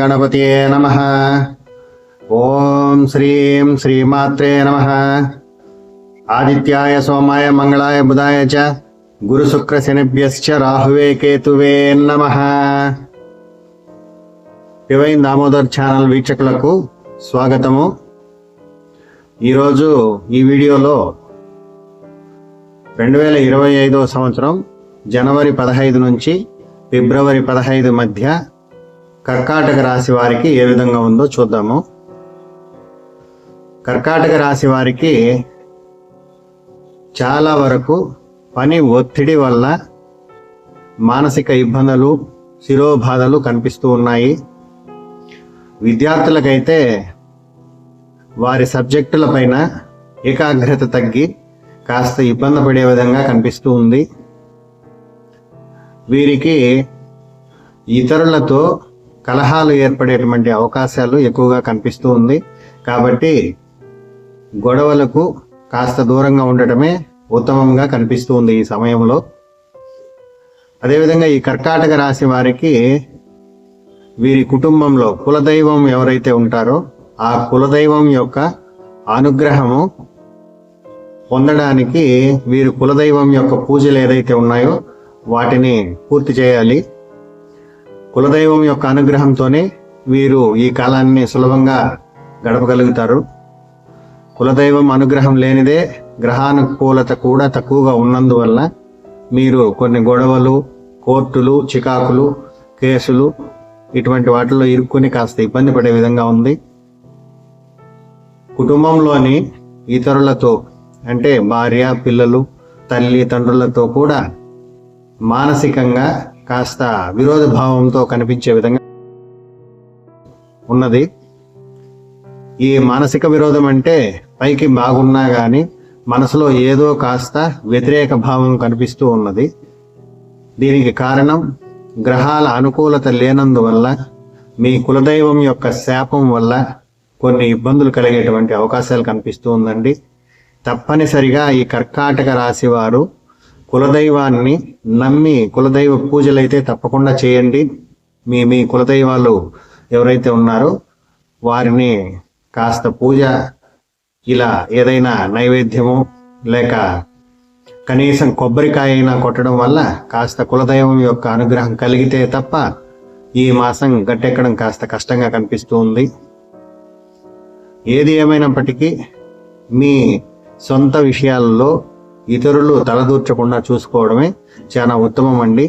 గణపతియే నమ ఓం శ్రీం శ్రీమాత్రే నమ ఆదిత్యాయ సోమాయ మంగళాయ బుధాయ చ గురు రాహువే కేతువే నమ డివైన్ దామోదర్ ఛానల్ వీక్షకులకు స్వాగతము. ఈరోజు ఈ వీడియోలో రెండు వేల ఇరవై ఐదో సంవత్సరం జనవరి పదహైదు నుంచి ఫిబ్రవరి పదహైదు మధ్య కర్కాటక రాశి వారికి ఏ విధంగా ఉందో చూద్దాము. కర్కాటక రాశి వారికి చాలా వరకు పని ఒత్తిడి వల్ల మానసిక ఇబ్బందులు శిరోబాధలు కనిపిస్తూ ఉన్నాయి. విద్యార్థులకైతే వారి సబ్జెక్టుల పైన ఏకాగ్రత తగ్గి కాస్త ఇబ్బంది పడే విధంగా కనిపిస్తూ ఉంది. వీరికి ఇతరులతో కలహాలు ఏర్పడేటువంటి అవకాశాలు ఎక్కువగా కనిపిస్తూ ఉంది. కాబట్టి గొడవలకు కాస్త దూరంగా ఉండటమే ఉత్తమంగా కనిపిస్తూ ఉంది ఈ సమయంలో. అదేవిధంగా ఈ కర్కాటక రాశి వారికి వీరి కుటుంబంలో కులదైవం ఎవరైతే ఉంటారో ఆ కులదైవం యొక్క అనుగ్రహము పొందడానికి వీరు కులదైవం యొక్క పూజలు ఏదైతే ఉన్నాయో వాటిని పూర్తి చేయాలి. కులదైవం యొక్క అనుగ్రహంతోనే వీరు ఈ కాలాన్ని సులభంగా గడపగలుగుతారు. కులదైవం అనుగ్రహం లేనిదే గ్రహానుకూలత కూడా తక్కువగా ఉన్నందువల్ల మీరు కొన్ని గొడవలు కోర్టులు చికాకులు కేసులు ఇటువంటి వాటిల్లో ఇరుక్కుని కాస్త ఇబ్బంది పడే విధంగా ఉంది. కుటుంబంలోని ఇతరులతో అంటే భార్య పిల్లలు తల్లి తండ్రులతో కూడా మానసికంగా కాస్త విరోధ భావంతో కనిపించే విధంగా ఉన్నది. ఈ మానసిక విరోధం అంటే పైకి బాగున్నా కానీ మనసులో ఏదో కాస్త వ్యతిరేక భావం కనిపిస్తూ ఉన్నది. దీనికి కారణం గ్రహాల అనుకూలత లేనందువల్ల మీ కులదైవం యొక్క శాపం వల్ల కొన్ని ఇబ్బందులు కలిగేటువంటి అవకాశాలు కనిపిస్తూ ఉందండి. తప్పనిసరిగా ఈ కర్కాటక రాశి వారు కులదైవాన్ని నమ్మి కులదైవ పూజలైతే తప్పకుండా చేయండి. మీ మీ కులదైవాలు ఎవరైతే ఉన్నారో వారిని కాస్త పూజ ఇలా ఏదైనా నైవేద్యము లేక కనీసం కొబ్బరికాయ అయినా కొట్టడం వల్ల కాస్త కులదైవం యొక్క అనుగ్రహం కలిగితే తప్ప ఈ మాసం గట్టెక్కడం కాస్త కష్టంగా కనిపిస్తూ ఉంది. ఏది ఏమైనప్పటికీ మీ సొంత విషయాల్లో ఇతరులు తలదూర్చకుండా చూసుకోవడమే చాలా ఉత్తమం అండి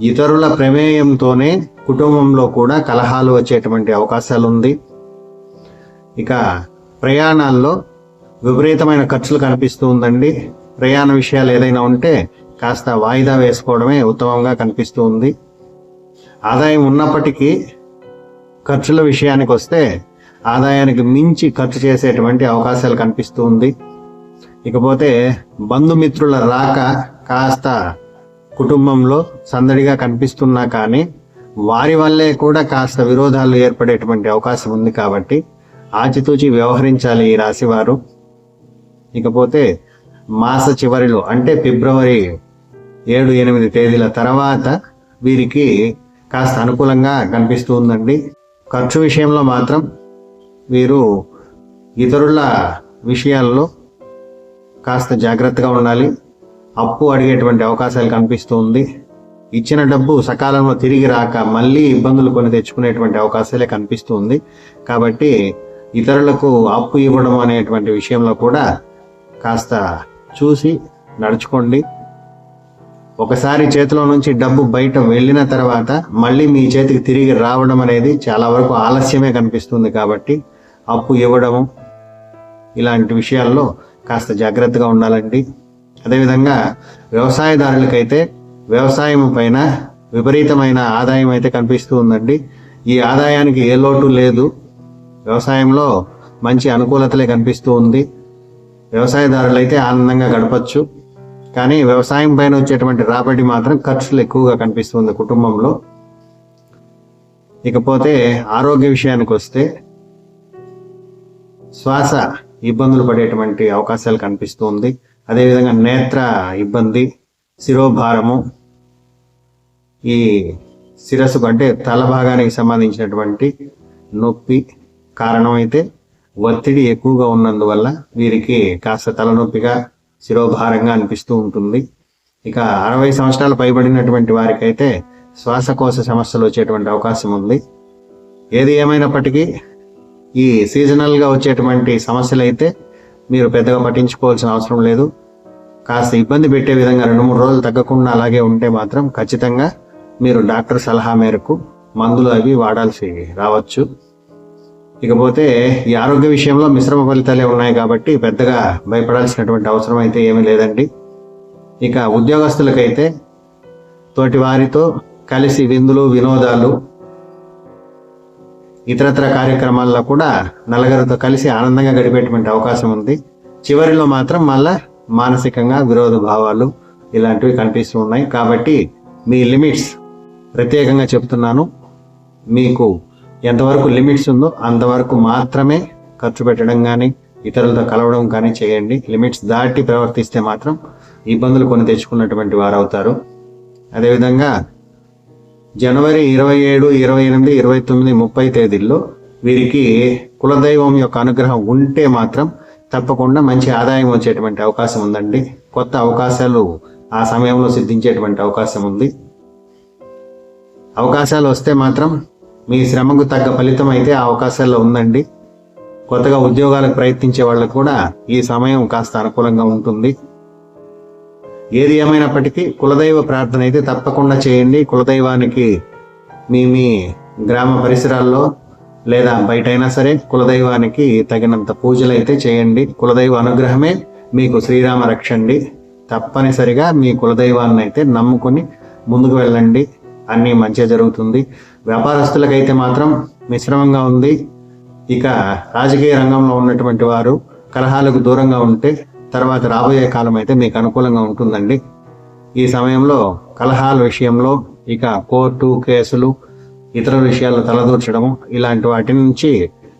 ఇతరుల ప్రమేయంతోనే కుటుంబంలో కూడా కలహాలు వచ్చేటువంటి అవకాశాలు ఉంది ఇక ప్రయాణాల్లో విపరీతమైన ఖర్చులు కనిపిస్తూ ఉందండి ప్రయాణ విషయాలు ఏదైనా ఉంటే కాస్త వాయిదా వేసుకోవడమే ఉత్తమంగా కనిపిస్తూ ఉంది ఆదాయం ఉన్నప్పటికీ ఖర్చుల విషయానికి వస్తే ఆదాయానికి మించి ఖర్చు చేసేటువంటి అవకాశాలు కనిపిస్తూ ఉంది ఇకపోతే బంధుమిత్రుల రాక కాస్త కుటుంబంలో సందడిగా కనిపిస్తున్నా కానీ వారి వల్లే కూడా కాస్త విరోధాలు ఏర్పడేటువంటి అవకాశం ఉంది కాబట్టి ఆచితూచి వ్యవహరించాలి ఈ రాశివారు. ఇకపోతే మాస చివరిలో అంటే ఫిబ్రవరి ఏడు ఎనిమిది తేదీల తర్వాత వీరికి కాస్త అనుకూలంగా కనిపిస్తూ ఉందండి. ఖర్చు విషయంలో మాత్రం వీరు ఇతరుల విషయాల్లో కాస్త జాగ్రత్తగా ఉండాలి. అప్పు అడిగేటువంటి అవకాశాలు కనిపిస్తూ ఉంది ఇచ్చిన డబ్బు సకాలంలో తిరిగి రాక మళ్ళీ ఇబ్బందులు కొని తెచ్చుకునేటువంటి అవకాశాలే కనిపిస్తూ ఉంది కాబట్టి ఇతరులకు అప్పు ఇవ్వడం అనేటువంటి విషయంలో కూడా కాస్త చూసి నడుచుకోండి. ఒకసారి చేతిలో నుంచి డబ్బు బయట వెళ్ళిన తర్వాత మళ్ళీ మీ చేతికి తిరిగి రావడం అనేది చాలా వరకు ఆలస్యమే కనిపిస్తుంది కాబట్టి అప్పు ఇవ్వడము ఇలాంటి విషయాల్లో కాస్త జాగ్రత్తగా ఉండాలండి. అదేవిధంగా వ్యవసాయదారులకైతే వ్యవసాయం పైన విపరీతమైన ఆదాయం అయితే కనిపిస్తూ ఉందండి. ఈ ఆదాయానికి ఏ లోటు లేదు. వ్యవసాయంలో మంచి అనుకూలతలే కనిపిస్తూ ఉంది. వ్యవసాయదారులు అయితే ఆనందంగా గడపచ్చు. కానీ వ్యవసాయం పైన వచ్చేటువంటి రాబడి మాత్రం ఖర్చులు ఎక్కువగా కనిపిస్తుంది కుటుంబంలో. ఇకపోతే ఆరోగ్య విషయానికి వస్తే శ్వాస ఇబ్బందులు పడేటువంటి అవకాశాలు కనిపిస్తుంది. అదేవిధంగా నేత్ర ఇబ్బంది శిరోభారము ఈ శిరస్సు అంటే తల భాగానికి సంబంధించినటువంటి నొప్పి కారణమైతే ఒత్తిడి ఎక్కువగా ఉన్నందువల్ల వీరికి కాస్త తలనొప్పిగా శిరోభారంగా అనిపిస్తూ ఉంటుంది. ఇక అరవై సంవత్సరాలు పైబడినటువంటి వారికైతే శ్వాసకోశ సమస్యలు వచ్చేటువంటి అవకాశం ఉంది. ఏది ఏమైనప్పటికీ ఈ సీజనల్గా వచ్చేటువంటి సమస్యలు అయితే మీరు పెద్దగా పట్టించుకోవాల్సిన అవసరం లేదు. కాస్త ఇబ్బంది పెట్టే విధంగా రెండు మూడు రోజులు తగ్గకుండా అలాగే ఉంటే మాత్రం ఖచ్చితంగా మీరు డాక్టర్ సలహా మేరకు మందులు అవి వాడాల్సి రావచ్చు. ఇకపోతే ఈ ఆరోగ్య విషయంలో మిశ్రమ ఫలితాలే ఉన్నాయి కాబట్టి పెద్దగా భయపడాల్సినటువంటి అవసరం అయితే ఏమీ లేదండి. ఇక ఉద్యోగస్తులకైతే తోటి వారితో కలిసి విందులు వినోదాలు ఇతరత్ర కార్యక్రమాల్లో కూడా నలుగురితో కలిసి ఆనందంగా గడిపేటువంటి అవకాశం ఉంది. చివరిలో మాత్రం మళ్ళా మానసికంగా విరోధ భావాలు ఇలాంటివి కనిపిస్తూ ఉన్నాయి. కాబట్టి మీ లిమిట్స్ ప్రత్యేకంగా చెప్తున్నాను. మీకు ఎంతవరకు లిమిట్స్ ఉందో అంతవరకు మాత్రమే ఖర్చు పెట్టడం కానీ ఇతరులతో కలవడం కానీ చేయండి. లిమిట్స్ దాటి ప్రవర్తిస్తే మాత్రం ఇబ్బందులు కొని తెచ్చుకున్నటువంటి వారు అవుతారు అదేవిధంగా జనవరి ఇరవై ఏడు ఇరవై ఎనిమిది ఇరవై తొమ్మిది ముప్పై తేదీల్లో వీరికి కులదైవం యొక్క అనుగ్రహం ఉంటే మాత్రం తప్పకుండా మంచి ఆదాయం వచ్చేటువంటి అవకాశం ఉందండి. కొత్త అవకాశాలు ఆ సమయంలో సిద్ధించేటువంటి అవకాశం ఉంది. అవకాశాలు వస్తే మాత్రం మీ శ్రమకు తగ్గ ఫలితం అయితే ఆ అవకాశాల్లో ఉందండి. కొత్తగా ఉద్యోగాలకు ప్రయత్నించే వాళ్ళకు కూడా ఈ సమయం కాస్త అనుకూలంగా ఉంటుంది. ఏది ఏమైనప్పటికీ కులదైవ ప్రార్థన అయితే తప్పకుండా చేయండి. కులదైవానికి మీ మీ గ్రామ పరిసరాల్లో లేదా బయటైనా సరే కులదైవానికి తగినంత పూజలు అయితే చేయండి. కులదైవ అనుగ్రహమే మీకు శ్రీరామ రక్షండి. తప్పనిసరిగా మీ కులదైవాన్ని అయితే నమ్ముకొని ముందుకు వెళ్ళండి. అన్నీ మంచిగా జరుగుతుంది. వ్యాపారస్తులకైతే మాత్రం మిశ్రమంగా ఉంది. ఇక రాజకీయ రంగంలో ఉన్నటువంటి వారు కలహాలకు దూరంగా ఉంటే తర్వాత రాబోయే కాలం అయితే మీకు అనుకూలంగా ఉంటుందండి. ఈ సమయంలో కలహాల విషయంలో ఇక కోర్టు కేసులు ఇతర విషయాల్లో తలదూర్చడం ఇలాంటి వాటి నుంచి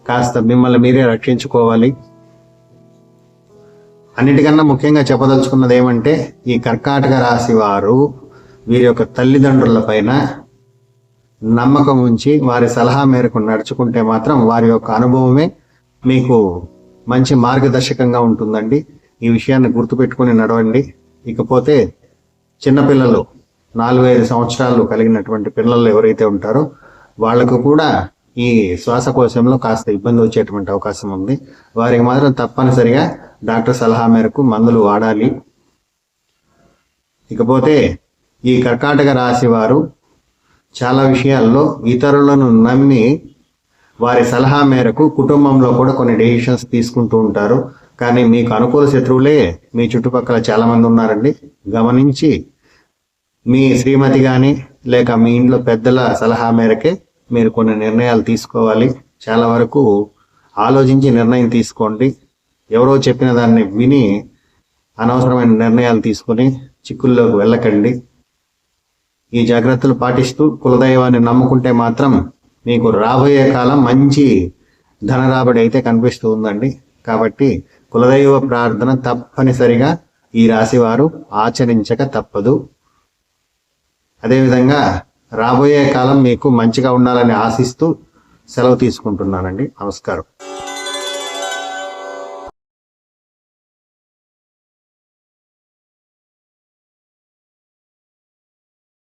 కాస్త మిమ్మల్ని మీరే రక్షించుకోవాలి. అన్నిటికన్నా ముఖ్యంగా చెప్పదలుచుకున్నది ఏమంటే ఈ కర్కాటక రాశి వారు వీరి యొక్క తల్లిదండ్రుల పైన నమ్మకం ఉంచి వారి సలహా మేరకు నడుచుకుంటే మాత్రం వారి యొక్క అనుభవమే మీకు మంచి మార్గదర్శకంగా ఉంటుందండి. ఈ విషయాన్ని గుర్తుపెట్టుకుని నడవండి. ఇకపోతే చిన్నపిల్లలు నాలుగు ఐదు సంవత్సరాలు కలిగినటువంటి పిల్లలు ఎవరైతే ఉంటారో వాళ్ళకు కూడా ఈ శ్వాసకోశంలో కాస్త ఇబ్బంది వచ్చేటువంటి అవకాశం ఉంది. వారికి మాత్రం తప్పనిసరిగా డాక్టర్ సలహా మేరకు మందులు వాడాలి. ఇకపోతే ఈ కర్కాటక రాశి వారు చాలా విషయాల్లో ఇతరులను నమ్మి వారి సలహా మేరకు కుటుంబంలో కూడా కొన్ని డెసిషన్స్ తీసుకుంటూ ఉంటారు. కానీ మీకు అనుకూల శత్రువులే మీ చుట్టుపక్కల చాలా మంది ఉన్నారండి. గమనించి మీ శ్రీమతి కానీ లేక మీ ఇంట్లో పెద్దల సలహా మేరకే మీరు కొన్ని నిర్ణయాలు తీసుకోవాలి. చాలా వరకు ఆలోచించి నిర్ణయం తీసుకోండి. ఎవరో చెప్పిన దాన్ని విని అనవసరమైన నిర్ణయాలు తీసుకొని చిక్కుల్లోకి వెళ్ళకండి. ఈ జాగ్రత్తలు పాటిస్తూ కులదైవాన్ని నమ్ముకుంటే మాత్రం మీకు రాబోయే కాలం మంచి ధన రాబడి అయితే కనిపిస్తూ ఉందండి. కాబట్టి కులదైవ ప్రార్థన తప్పనిసరిగా ఈ రాశివారు ఆచరించక తప్పదు. అదేవిధంగా రాబోయే కాలం మీకు మంచిగా ఉండాలని ఆశిస్తూ సెలవు తీసుకుంటున్నానండి. నమస్కారం.